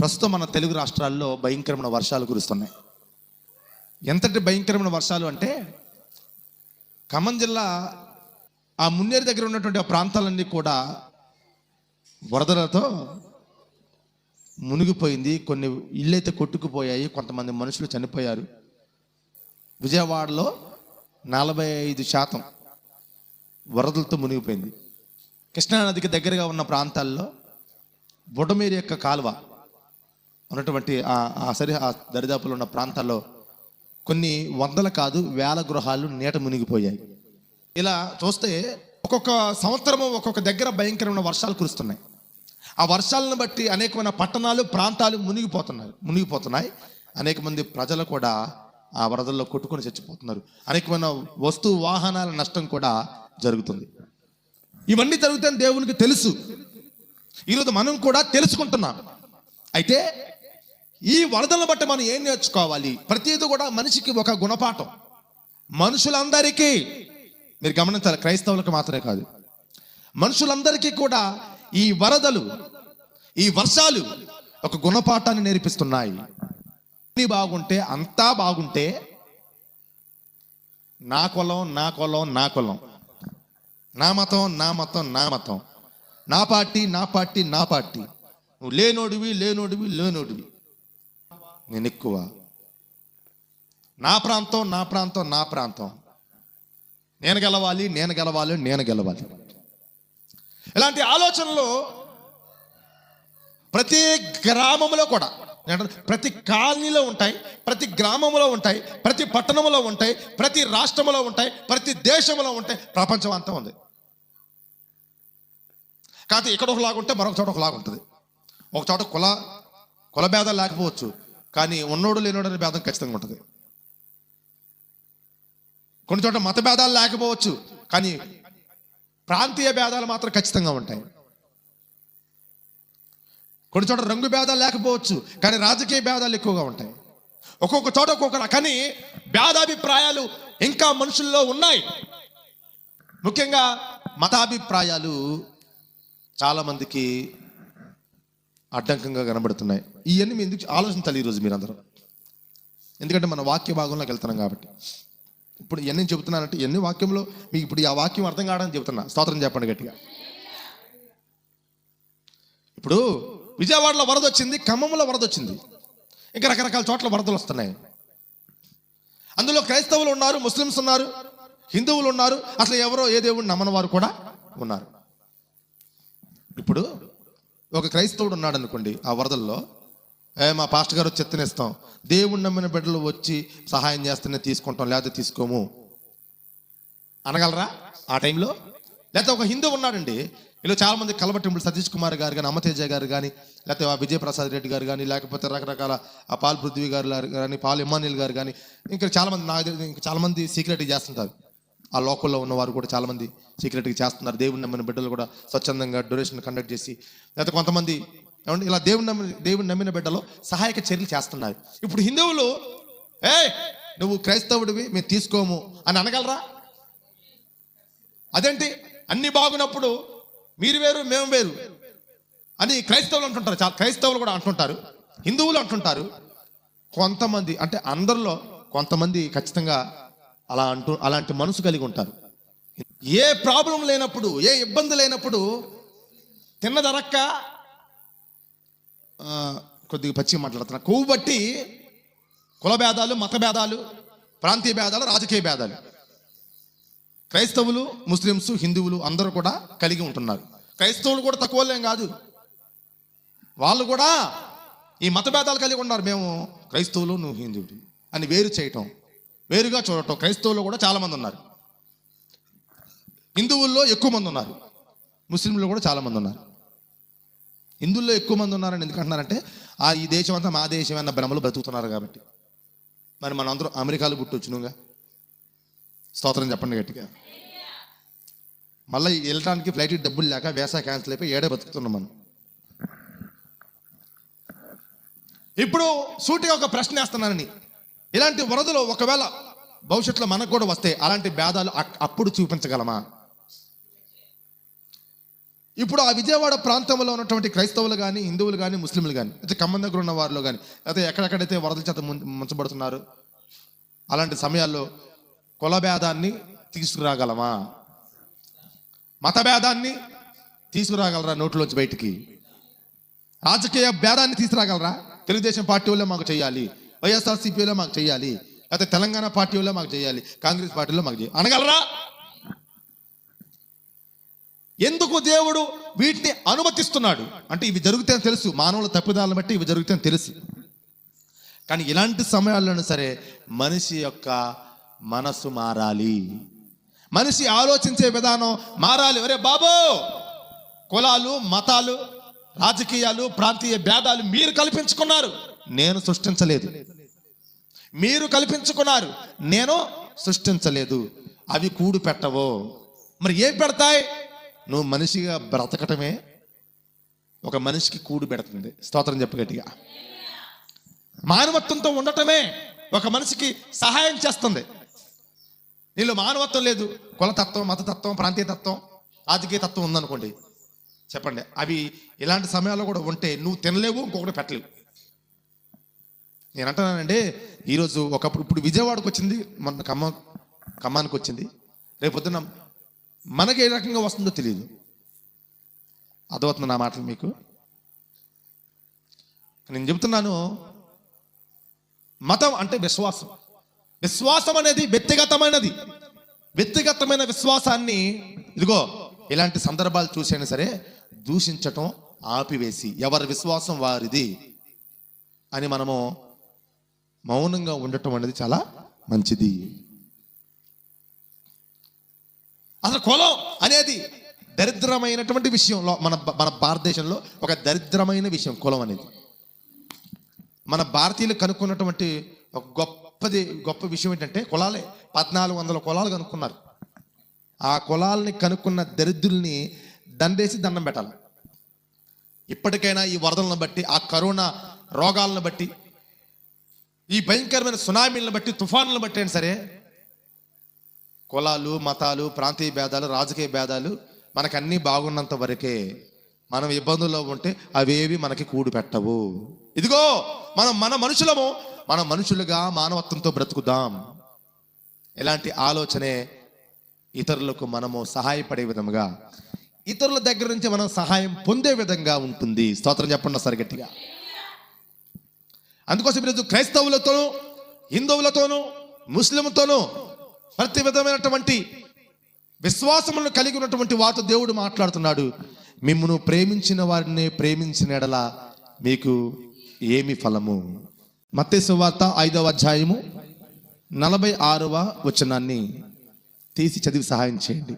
ప్రస్తుతం మన తెలుగు రాష్ట్రాల్లో భయంకరమైన వర్షాలు కురుస్తున్నాయి. ఎంతటి భయంకరమైన వర్షాలు అంటే ఖమ్మం జిల్లా ఆ మున్నేరు దగ్గర ఉన్నటువంటి ఆ ప్రాంతాలన్నీ కూడా వరదలతో మునిగిపోయింది. కొన్ని ఇళ్ళైతే కొట్టుకుపోయాయి. కొంతమంది మనుషులు చనిపోయారు. విజయవాడలో నలభై ఐదు శాతం వరదలతో మునిగిపోయింది. కృష్ణానదికి దగ్గరగా ఉన్న ప్రాంతాల్లో బుడమేరు యొక్క కాలువ ఉన్నటువంటి ఆ సరి ఆ దరిదాపులో ఉన్న ప్రాంతాల్లో కొన్ని వందల కాదు వేల గృహాలు నీట మునిగిపోయాయి. ఇలా చూస్తే ఒక్కొక్క సంవత్సరము ఒక్కొక్క దగ్గర భయంకరమైన వర్షాలు కురుస్తున్నాయి. ఆ వర్షాలను బట్టి అనేకమైన పట్టణాలు ప్రాంతాలు మునిగిపోతున్నాయి మునిగిపోతున్నాయి. అనేక మంది ప్రజలు కూడా ఆ వరదల్లో కొట్టుకొని చచ్చిపోతున్నారు. అనేకమైన వస్తు వాహనాల నష్టం కూడా జరుగుతుంది. ఇవన్నీ జరుగుతాయని దేవునికి తెలుసు. ఈరోజు మనం కూడా తెలుసుకుంటున్నాం. అయితే ఈ వరదలను బట్టి మనం ఏం నేర్చుకోవాలి? ప్రతిదీ కూడా మనిషికి ఒక గుణపాఠం. మనుషులందరికీ మీరు గమనించాలి క్రైస్తవులకు మాత్రమే కాదు. మనుషులందరికీ కూడా ఈ వరదలు ఈ వర్షాలు ఒక గుణపాఠాన్ని నేర్పిస్తున్నాయి. అన్ని బాగుంటే అంతా బాగుంటే నా కులం నా కులం నా కులం. నా మతం నా మతం నా మతం. నా పార్టీ నా పార్టీ నా పార్టీ. నువ్వు లేనోడివి లేనోడివి లేనోడివి. నేను ఎక్కువ నా ప్రాంతం నా ప్రాంతం నా ప్రాంతం. నేను గెలవాలి నేను గెలవాలి నేను గెలవాలి. ఇలాంటి ఆలోచనలు ప్రతి గ్రామంలో కూడా ఏంటంటే ప్రతి కాలనీలో ఉంటాయి ప్రతి గ్రామంలో ఉంటాయి ప్రతి పట్టణంలో ఉంటాయి ప్రతి రాష్ట్రంలో ఉంటాయి ప్రతి దేశంలో ఉంటాయి ప్రపంచం అంతా ఉంది. కాకపోతే ఇక్కడ ఒకలాగా ఉంటే మరొక చోట ఒకలాగా ఉంటుంది ఒక చోట కుల కుల భేదాలు లేకపోవచ్చు. కానీ ఉన్నోడు లేనోడు అనే భేదం ఖచ్చితంగా ఉంటుంది. కొన్ని చోట్ల మత భేదాలు లేకపోవచ్చు కానీ ప్రాంతీయ భేదాలు మాత్రం ఖచ్చితంగా ఉంటాయి. కొన్ని చోట్ల రంగు భేదాలు లేకపోవచ్చు కానీ రాజకీయ భేదాలు ఎక్కువగా ఉంటాయి. ఒక్కొక్క చోట ఒక్కొక్క కానీ భేదాభిప్రాయాలు ఇంకా మనుషుల్లో ఉన్నాయి. ముఖ్యంగా మతాభిప్రాయాలు చాలామందికి అడ్డంకంగా కనబడుతున్నాయి. ఇవన్నీ మీ ఎందుకు తల్లి ఈరోజు మీరందరూ? ఎందుకంటే మన వాక్య భాగంలోకి వెళ్తున్నాం కాబట్టి. ఇప్పుడు ఇవన్నీ చెబుతున్నానంటే ఎన్ని వాక్యంలో మీకు ఇప్పుడు ఆ వాక్యం అర్థం కావడానికి చెబుతున్నా. స్తోత్రం చెప్పండి గట్టిగా. ఇప్పుడు విజయవాడలో వరద వచ్చింది ఖమ్మంలో వరద వచ్చింది. ఇంకా రకరకాల చోట్ల వరదలు వస్తున్నాయి. అందులో క్రైస్తవులు ఉన్నారు ముస్లిమ్స్ ఉన్నారు హిందువులు ఉన్నారు. అసలు ఎవరో ఏ దేవుడిని నమ్మని వారు కూడా ఉన్నారు. ఇప్పుడు ఒక క్రైస్తవుడు ఉన్నాడు అనుకోండి ఆ వరదల్లో ఏ మా పాస్టర్ గారు వచ్చి ఎత్తనేస్తాం. దేవుడు నమ్మిన బిడ్డలు వచ్చి సహాయం చేస్తేనే తీసుకుంటాం లేకపోతే తీసుకోము. అనగలరా? ఆ టైంలో? లేకపోతే ఒక హిందూ ఉన్నాడండి. ఇలా చాలా మంది కలబట్టింపులు సతీష్ కుమార్ గారు కానీ అమ్మతేజ గారు కానీ లేకపోతే ఆ విజయప్రసాద్ రెడ్డి గారు కానీ లేకపోతే రకరకాల ఆ పాల్ పృథ్వీ గారు కానీ పాల్ ఇమానియల్ గారు కానీ ఇంకా చాలా మంది నాకు ఇంకా చాలా మంది సీక్రెట్గా చేస్తుంటారు. ఆ లోకల్లో ఉన్నవారు కూడా చాలామంది సీక్రెట్గా చేస్తున్నారు. దేవుని నమ్మిన బిడ్డలు కూడా స్వచ్ఛందంగా డొనేషన్ కండక్ట్ చేసి లేకపోతే కొంతమంది ఏమంటే ఇలా దేవుని నమ్మిన దేవుని నమ్మిన బిడ్డలో సహాయక చర్యలు చేస్తున్నారు. ఇప్పుడు హిందువులు ఏ నువ్వు క్రైస్తవుడివి మేము తీసుకోము అని అనగలరా? అదేంటి? అన్ని బాగున్నప్పుడు మీరు వేరు మేము వేరు అని క్రైస్తవులు అంటుంటారు. చాలా క్రైస్తవులు కూడా అంటుంటారు. హిందువులు అంటుంటారు. కొంతమంది అంటే అందరిలో కొంతమంది ఖచ్చితంగా అలా అంటూ అలాంటి మనసు కలిగి ఉంటారు. ఏ ప్రాబ్లం లేనప్పుడు ఏ ఇబ్బంది లేనప్పుడు తిన్నదరక్క కొద్దిగా పచ్చి మాట్లాడుతున్నా. కొవ్వు బట్టి కుల భేదాలు మత భేదాలు ప్రాంతీయ భేదాలు రాజకీయ భేదాలు. క్రైస్తవులు ముస్లిమ్స్ హిందువులు అందరూ కూడా కలిగి ఉంటున్నారు. క్రైస్తవులు కూడా తక్కువలేం కాదు. వాళ్ళు కూడా ఈ మత భేదాలు కలిగి ఉన్నారు. మేము క్రైస్తవులు నువ్వు హిందువులు అని వేరు చేయటం. వేరుగా చూడటం. క్రైస్తవులు కూడా చాలామంది ఉన్నారు. హిందువుల్లో ఎక్కువ మంది ఉన్నారు. ముస్లింలు కూడా చాలామంది ఉన్నారు. హిందువుల్లో ఎక్కువ మంది ఉన్నారని ఎందుకంటున్నారంటే ఆ ఈ దేశం అంతా మా దేశం అన్న భ్రమలు బ్రతుకుతున్నారు కాబట్టి. మరి మన అందరూ అమెరికాలో పుట్టొచ్చునుగా? స్తోత్రం చెప్పండి గట్టిగా. మళ్ళీ వెళ్ళడానికి ఫ్లైట్ డబ్బులు లేక వేసా క్యాన్సిల్ అయిపోయి ఏడే బతుకుతున్నాం మనం. ఇప్పుడు సూటిగా ఒక ప్రశ్న వేస్తున్నానని. ఇలాంటి వరదలు ఒకవేళ భవిష్యత్తులో మనకు కూడా వస్తే అలాంటి భేదాలు అప్పుడు చూపించగలమా? ఇప్పుడు ఆ విజయవాడ ప్రాంతంలో ఉన్నటువంటి క్రైస్తవులు కానీ హిందువులు కానీ ముస్లింలు కానీ అయితే ఖమ్మం దగ్గర ఉన్న వారిలో కానీ అయితే ఎక్కడెక్కడైతే వరదల చేత ముంచబడుతున్నారు అలాంటి సమయాల్లో కుల భేదాన్ని తీసుకురాగలమా? మత భేదాన్ని తీసుకురాగలరా నోట్లోంచి బయటికి? రాజకీయ భేదాన్ని తీసుకురాగలరా? తెలుగుదేశం పార్టీ వాళ్ళే మాకు చేయాలి. వైఎస్ఆర్సీపీలో మాకు చేయాలి. లేకపోతే తెలంగాణ పార్టీలో మాకు చేయాలి. కాంగ్రెస్ పార్టీలో మాకు చేయాలి. అనగలరా? ఎందుకు దేవుడు వీటిని అనుమతిస్తున్నాడు? అంటే ఇవి జరుగుతాయని తెలుసు. మానవుల తప్పిదాలను బట్టి ఇవి జరుగుతాయని తెలుసు. కానీ ఇలాంటి సమయాల్లోనూ సరే మనిషి యొక్క మనసు మారాలి. మనిషి ఆలోచించే విధానం మారాలి. ఒరే బాబో! కులాలు మతాలు రాజకీయాలు ప్రాంతీయ భేదాలు మీరు కల్పించుకున్నారు. నేను సృష్టించలేదు. మీరు కల్పించుకున్నారు నేను సృష్టించలేదు. అవి కూడు పెట్టవో. మరి ఏం పెడతాయి? నువ్వు మనిషిగా బ్రతకటమే. ఒక మనిషికి కూడు పెడుతుంది. స్తోత్రం చెప్పు గట్టిగా. మానవత్వంతో ఉండటమే ఒక మనిషికి సహాయం చేస్తుంది. నీళ్ళు మానవత్వం లేదు. కులతత్వం మతతత్వం ప్రాంతీయ తత్వం రాజకీయ తత్వం ఉందనుకోండి. చెప్పండి. అవి ఇలాంటి సమయాల్లో కూడా ఉంటే నువ్వు తినలేవు ఇంకొకటి పెట్టలేవు. నేను అంటున్నానంటే ఈరోజు ఒకప్పుడు ఇప్పుడు విజయవాడకు వచ్చింది మొన్న ఖమ్మ ఖమ్మానికి వచ్చింది. రేపు పొద్దున్న మనకి ఏ రకంగా వస్తుందో తెలియదు. అర్థమవుతుంది నా మాటలు మీకు? నేను చెబుతున్నాను మతం అంటే విశ్వాసం. విశ్వాసం అనేది వ్యక్తిగతమైనది. వ్యక్తిగతమైన విశ్వాసాన్ని ఇదిగో ఇలాంటి సందర్భాలు చూసైనా సరే దూషించటం ఆపివేసి ఎవరి విశ్వాసం వారిది అని మనము మౌనంగా ఉండటం అనేది చాలా మంచిది. అసలు కులం అనేది దరిద్రమైనటువంటి విషయంలో మన మన భారతదేశంలో ఒక దరిద్రమైన విషయం కులం అనేది. మన భారతీయులు కనుక్కున్నటువంటి ఒక గొప్పది గొప్ప విషయం ఏంటంటే కులాలే. పద్నాలుగు వందల కులాలు కనుక్కున్నారు. ఆ కులాలని కనుక్కున్న దరిద్రుల్ని దండేసి దండం పెట్టాలి. ఇప్పటికైనా ఈ వరదలను బట్టి ఆ కరోనా రోగాలను బట్టి ఈ భయంకరమైన సునామీలను బట్టి తుఫానులను బట్టి అయినా సరే కులాలు మతాలు ప్రాంతీయ భేదాలు రాజకీయ భేదాలు మనకన్నీ బాగున్నంత వరకే మనం ఇబ్బందుల్లో ఉంటే అవేవి మనకి కూడు పెట్టవు. ఇదిగో మనం మన మనుషులము మన మనుషులుగా మానవత్వంతో బ్రతుకుదాం. ఇలాంటి ఆలోచనే ఇతరులకు మనము సహాయపడే విధముగా ఇతరుల దగ్గర నుంచి మనం సహాయం పొందే విధంగా ఉంటుంది. స్తోత్రం చెప్పండి సరిగట్టిగా అందుకోసం ఈరోజు క్రైస్తవులతోనూ హిందువులతోనూ ముస్లింతోనూ ప్రతి విధమైనటువంటి విశ్వాసములను కలిగి ఉన్నటువంటి వారితో దేవుడు మాట్లాడుతున్నాడు. మిమ్మును ప్రేమించిన వారిని ప్రేమించిన ఎడల మీకు ఏమి ఫలము? మత్తయి వార్త ఐదవ అధ్యాయము నలభై ఆరవ వచనాన్ని తీసి చదివి సహాయం చేయండి.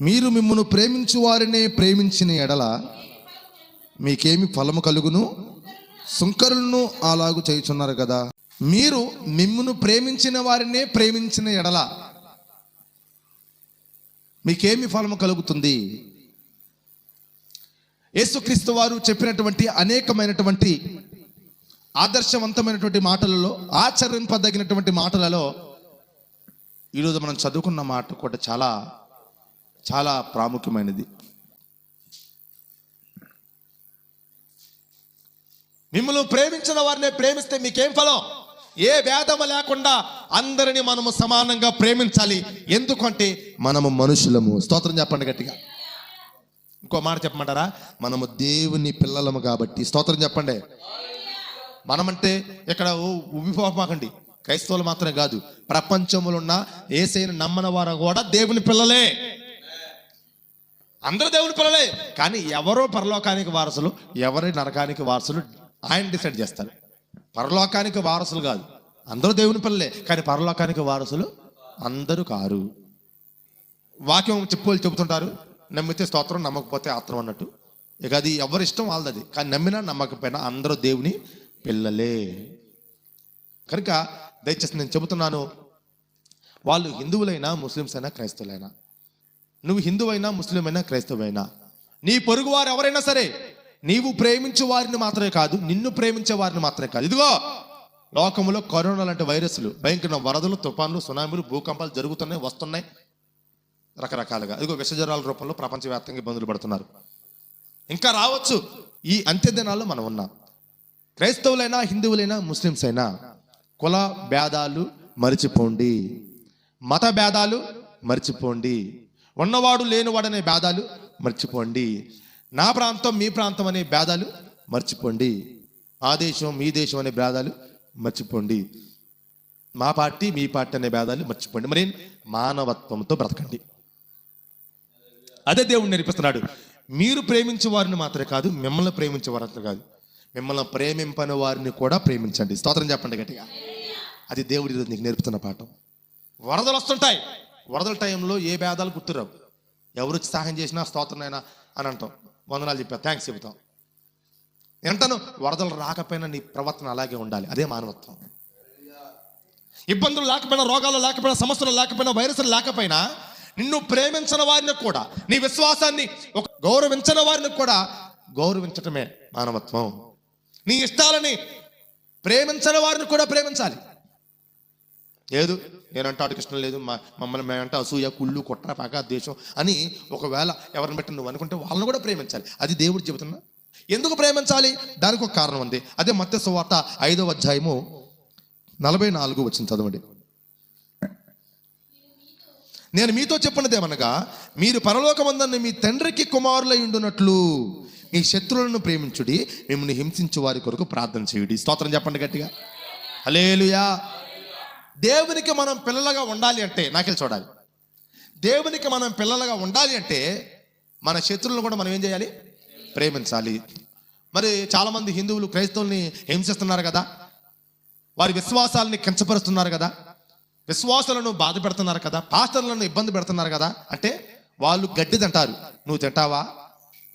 మీరు మిమ్మును ప్రేమించు వారినే ప్రేమించిన ఎడల మీకేమి ఫలము కలుగును? సుంకరులను అలాగు చేయుచున్నారు కదా. మీరు మిమ్మును ప్రేమించిన వారినే ప్రేమించిన ఎడల మీకేమి ఫలము కలుగుతుంది? యేసుక్రీస్తు వారు చెప్పినటువంటి అనేకమైనటువంటి ఆదర్శవంతమైనటువంటి మాటలలో ఆచరింపదగినటువంటి మాటలలో ఈరోజు మనం చదువుకున్న మాట కూడా చాలా చాలా ప్రాముఖ్యమైనది. మిమ్మల్ని ప్రేమించిన వారిని ప్రేమిస్తే మీకేం ఫలం? ఏ భేదము లేకుండా అందరిని మనము సమానంగా ప్రేమించాలి. ఎందుకంటే మనము మనుషులము. స్తోత్రం చెప్పండి గట్టిగా. ఇంకో మాట చెప్పమంటారా? మనము దేవుని పిల్లలము కాబట్టి. స్తోత్రం చెప్పండి. మనమంటే ఇక్కడ ఉబ్బిపోమాకండి క్రైస్తవులు మాత్రమే కాదు. ప్రపంచంలో ఉన్న ఏసైన నమ్మని వారు కూడా దేవుని పిల్లలే. అందరూ దేవుని పిల్లలే. కానీ ఎవరో పరలోకానికి వారసులు ఎవరి నరకానికి వారసులు ఆయన డిసైడ్ చేస్తారు. పరలోకానికి వారసులు కాదు. అందరూ దేవుని పిల్లలే. కానీ పరలోకానికి వారసులు అందరూ కారు. వాక్యం చెప్పులు చెబుతుంటారు నమ్మితే స్తోత్రం నమ్మకపోతే ఆత్రం అన్నట్టు. ఇక అది ఎవరి ఇష్టం వాళ్ళది కానీ నమ్మినా నమ్మకపోయినా అందరూ దేవుని పిల్లలే. కనుక దయచేసి నేను చెబుతున్నాను వాళ్ళు హిందువులైనా ముస్లిమ్స్ అయినా క్రైస్తవులైనా. నువ్వు హిందువైనా ముస్లిం అయినా క్రైస్తవైనా. నీ పొరుగు వారు ఎవరైనా సరే నీవు ప్రేమించే వారిని మాత్రమే కాదు నిన్ను ప్రేమించే వారిని మాత్రమే కాదు. ఇదిగో లోకంలో కరోనా లాంటి వైరస్లు భయంకర వరదలు తుఫాన్లు సునామీలు భూకంపాలు జరుగుతున్నాయి వస్తున్నాయి. రకరకాలుగా. ఇదిగో విషజ్వరాల రూపంలో ప్రపంచవ్యాప్తంగా ఇబ్బందులు పడుతున్నారు. ఇంకా రావచ్చు. ఈ అంత్య దినాల్లో మనం ఉన్నాం. క్రైస్తవులైనా హిందువులైనా ముస్లిమ్స్ అయినా కుల భేదాలు మరిచిపోండి. మత భేదాలు మర్చిపోండి. ఉన్నవాడు లేనివాడనే భేదాలు మర్చిపోండి. నా ప్రాంతం మీ ప్రాంతం అనే భేదాలు మర్చిపోండి. ఆ దేశం మీ దేశం అనే భేదాలు మర్చిపోండి. మా పార్టీ మీ పార్టీ అనే భేదాలు మర్చిపోండి. మరి మానవత్వంతో బ్రతకండి. అదే దేవుడు నేర్పిస్తున్నాడు. మీరు ప్రేమించే వారిని మాత్రమే కాదు మిమ్మల్ని ప్రేమించే వారిని కాదు. మిమ్మల్ని ప్రేమింపని వారిని కూడా ప్రేమించండి. స్తోత్రం చెప్పండి గట్టిగా. అది దేవుడి ఈరోజు నీకు నేర్పుతున్న పాఠం. వరదలు వస్తుంటాయి. వరదల టైంలో ఏ భేదాలు గుర్తురావు. ఎవరు వచ్చి సహాయం చేసినా స్తోత్రనైనా అని అంటాం. వందనాలు చెప్పా థ్యాంక్స్ చెబుతాం. ఎంతను వరదలు రాకపోయినా నీ ప్రవర్తన అలాగే ఉండాలి. అదే మానవత్వం. ఇబ్బందులు లేకపోయినా రోగాలు లేకపోయినా సమస్యలు లేకపోయినా వైరస్లు లేకపోయినా నిన్ను ప్రేమించిన వారిని కూడా నీ విశ్వాసాన్ని ఒక గౌరవించిన వారిని కూడా గౌరవించటమే మానవత్వం. నీ ఇష్టాలని ప్రేమించని వారిని కూడా ప్రేమించాలి. లేదు నేనంటే వాడికి ఇష్టం లేదు మా మమ్మల్ని మేమంటే అసూయ కుళ్ళు కుట్ర పగ దేశం అని ఒకవేళ ఎవరిని బట్టి నువ్వు అనుకుంటే వాళ్ళని కూడా ప్రేమించాలి. అది దేవుడు చెబుతున్నా. ఎందుకు ప్రేమించాలి? దానికి ఒక కారణం ఉంది. అదే మత్స్య సువార్త ఐదవ అధ్యాయము నలభై నాలుగు వచ్చిన చదవండి. నేను మీతో చెప్పినదేమనగా మీరు పరలోకమందని మీ తండ్రికి కుమారులై ఉండునట్లు మీ శత్రువులను ప్రేమించుడి మిమ్మల్ని హింసించు వారి కొరకు ప్రార్థన చేయుడి. స్తోత్రం చెప్పండి గట్టిగా. అలేలుయా దేవునికి మనం పిల్లలుగా ఉండాలి అంటే నాకెళ్ళి చూడాలి. దేవునికి మనం పిల్లలుగా ఉండాలి అంటే మన శత్రువులను కూడా మనం ఏం చేయాలి? ప్రేమించాలి. మరి చాలామంది హిందువులు క్రైస్తవుల్ని హింసిస్తున్నారు కదా. వారి విశ్వాసాలని కించపరుస్తున్నారు కదా. విశ్వాసాలను బాధ పెడుతున్నారు కదా. పాస్టర్లను ఇబ్బంది పెడుతున్నారు కదా. అంటే వాళ్ళు గడ్డి తింటారు. నువ్వు తింటావా?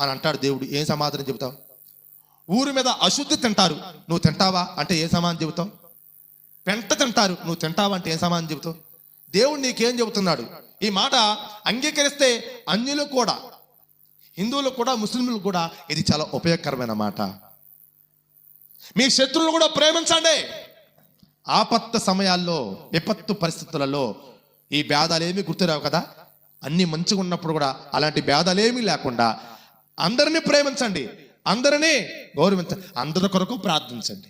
అని అంటాడు దేవుడు. ఏం సమాధానం చెబుతావు? ఊరి మీద అశుద్ధి తింటారు. నువ్వు తింటావా? అంటే ఏ సమాధానం చెబుతావు? పెంట తింటారు. నువ్వు తింటావా? అంటే ఏం సమాధానం చెబుతావు? దేవుడు నీకేం చెబుతున్నాడు? ఈ మాట అంగీకరిస్తే అన్యులు కూడా హిందువులు కూడా ముస్లింలు కూడా ఇది చాలా ఉపయోగకరమైన మాట. మీ శత్రువులు కూడా ప్రేమించండి. ఆపత్త సమయాల్లో విపత్తు పరిస్థితులలో ఈ భేదాలేమీ గుర్తురావు కదా? అన్ని మంచిగా ఉన్నప్పుడు కూడా అలాంటి భేదాలేమీ లేకుండా అందరినీ ప్రేమించండి. అందరినీ గౌరవించండి అందరి కొరకు ప్రార్థించండి.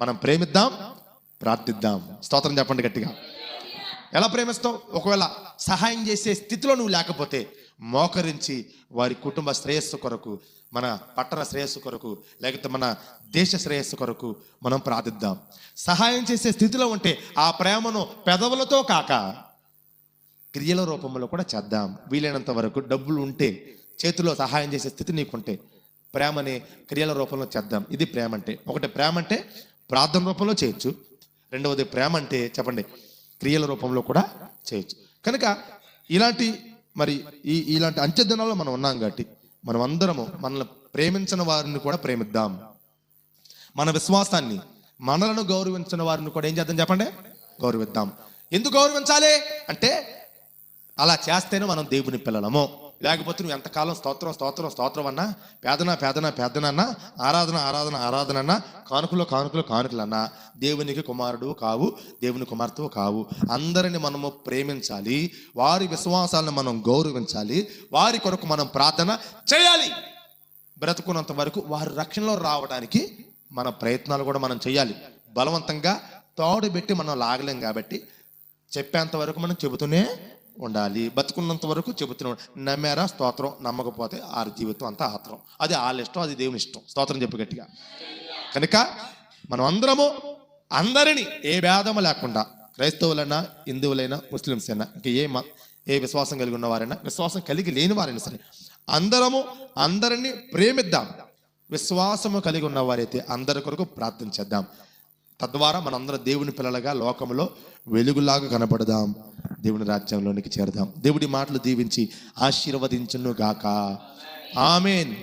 మనం ప్రేమిద్దాం. ప్రార్థిద్దాం. స్తోత్రం చెప్పండి గట్టిగా. ఎలా ప్రేమిస్తావు? ఒకవేళ సహాయం చేసే స్థితిలో నువ్వు లేకపోతే మోకరించి వారి కుటుంబ శ్రేయస్సు కొరకు మన పట్టణ శ్రేయస్సు కొరకు లేకపోతే మన దేశ శ్రేయస్సు కొరకు మనం ప్రార్థిద్దాం. సహాయం చేసే స్థితిలో ఉంటే ఆ ప్రేమను పెదవులతో కాక క్రియల రూపంలో కూడా చేద్దాం. వీలైనంత వరకు డబ్బులు ఉంటే చేతిలో సహాయం చేసే స్థితి నీకుంటే ప్రేమని క్రియల రూపంలో చేద్దాం. ఇది ప్రేమ అంటే. ఒకటి ప్రేమ అంటే ప్రార్థన రూపంలో చేయొచ్చు. రెండవది ప్రేమ అంటే చెప్పండి క్రియల రూపంలో కూడా చేయొచ్చు. కనుక ఇలాంటి మరి ఈ ఇలాంటి అంచె దినాల్లో మనం ఉన్నాం కాబట్టి మనం అందరము మనల్ని ప్రేమించిన వారిని కూడా ప్రేమిద్దాం. మన విశ్వాసాన్ని మనలను గౌరవించిన వారిని కూడా ఏం చేద్దాం చెప్పండి? గౌరవిద్దాం. ఎందుకు గౌరవించాలి? అంటే అలా చేస్తేనే మనం దేవుని పిల్లలము. లేకపోతే నువ్వు ఎంతకాలం స్తోత్రం స్తోత్రం స్తోత్రం అన్నా పేదన పేదన పేదనన్నా ఆరాధన ఆరాధన ఆరాధన అన్నా కానుకలు కానుకలు కానుకలన్నా దేవునికి కుమారుడు కావు దేవుని కుమార్తెవు కావు. అందరిని మనము ప్రేమించాలి వారి విశ్వాసాలను మనం గౌరవించాలి వారి కొరకు మనం ప్రార్థన చేయాలి. బ్రతుకున్నంత వరకు వారి రక్షణలో రావడానికి మన ప్రయత్నాలు కూడా మనం చేయాలి. బలవంతంగా తోడు పెట్టి మనం లాగలేం కాబట్టి చెప్పేంత వరకు మనం చెబుతూనే ఉండాలి. బతుకున్నంత వరకు చెబుతున్నాడు. నమ్మారా? స్తోత్రం. నమ్మకపోతే ఆ జీవితం అంతా ఆత్రం. అది వాళ్ళ ఇష్టం అది దేవుని ఇష్టం. స్తోత్రం చెప్పు గట్టిగా. కనుక మనం అందరము అందరినీ ఏ భేదము లేకుండా క్రైస్తవులైనా హిందువులైనా ముస్లిమ్స్ అయినా ఇంకా ఏ ఏ విశ్వాసం కలిగి ఉన్న వారైనా విశ్వాసం కలిగి లేని వారైనా సరే అందరము అందరినీ ప్రేమిద్దాం. విశ్వాసము కలిగి ఉన్న వారైతే అందరి కొరకు ప్రార్థన చేద్దాం. తద్వారా మనందరం దేవుని పిల్లలుగా లోకంలో వెలుగులాగా కనపడదాం. దేవుని రాజ్యంలోనికి చేరదాం. దేవుడి మాటలు దీవించి ఆశీర్వదించును గాక ఆమెన్.